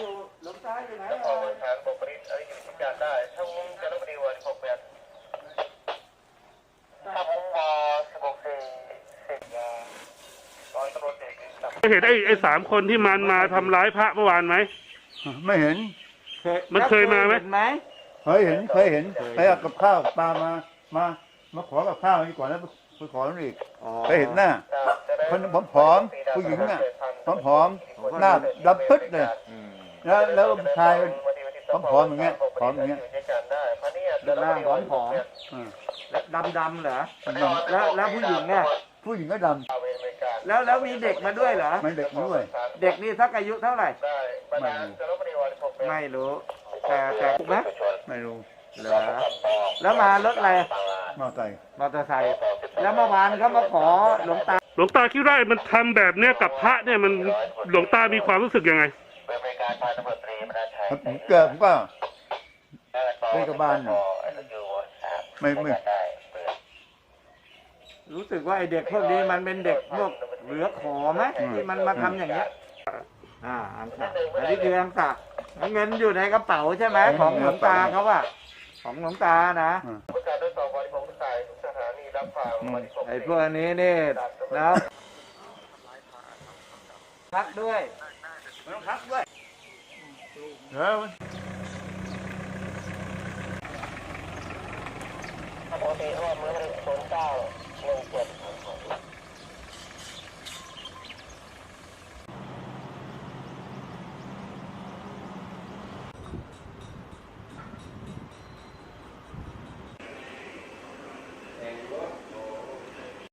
อยู่หลวงตาอยู่ไหนนครบนทางบกปริศอะไรกิจการได้ช่างจันทบุรีวันหกแปดถ้าผมวอสิบหกสี่สิบร้อยตำรวจเอกสับเห็นไอ้ไอ้สามคนที่มันมาทำร้ายพระเมื่อวานไหม ไม่เห็น มันเคยมาไหมเห็นไหมเคยเห็นเคยเห็นไปเอากับข้าวปลามามา มาขอกับข้าวนี่ก่อนแล้วไปขอนั่นอีกเคยเห็นหน้า คนผอมๆผู้หญิงน่ะผอมๆหน้าดำปึ๊ดเลยแล้วแล้วผู้ชายผอมๆอย่างเงี้ยผอมอย่างเงี้ยด้านล่างผอมผอมอืมและดำดำๆเหรอมันดำแล้วแล้วผู้หญิงเนี่ยผู้หญิงก็ดแล้วแล้วมีเด็กมาด้วยเหรอำมันเด็กด้วย เด็กนี่สักอายุเท่าไหร่ไม่รู้ไม่รู้แต่แต่ถูกไหมไม่รู้เหรอแล้วมารถอะไรมาใส่มอเตอร์ไซค์แล้วเมื่อวานเขามาขอหลวงตา หลวงตาคิดว่ามันทำแบบเนี้ยกับพระเนี่ยมันหลวงตามีความรู้สึกยังไงเป็นบริการพันตำรวจตรีมนัสชัยผมเกิดผมก็ไม่กับบ้านน่ะไม่ไม่รู้สึกว่าไอเด็กพวกนี้มันเป็นเด็กพวกเหลือขอไหมที่มันมาทำอย่างเงี้ย อ่าอันสักอันนี้คืออันสักเงินอยู่ในกระเป๋าใช่ไหมของหลวงตาเขาอะของหลวงตานะผู้การทดสอบวันที่ผมใส่ทุกสถานีรับฟังวันที่ผมไอ้พวก นะครับพักด้วยไม่ต้องพักด้วยเออปกติอ้อมเมื่อมันที่ศูนย์เก้าหนึ่งเจ็ด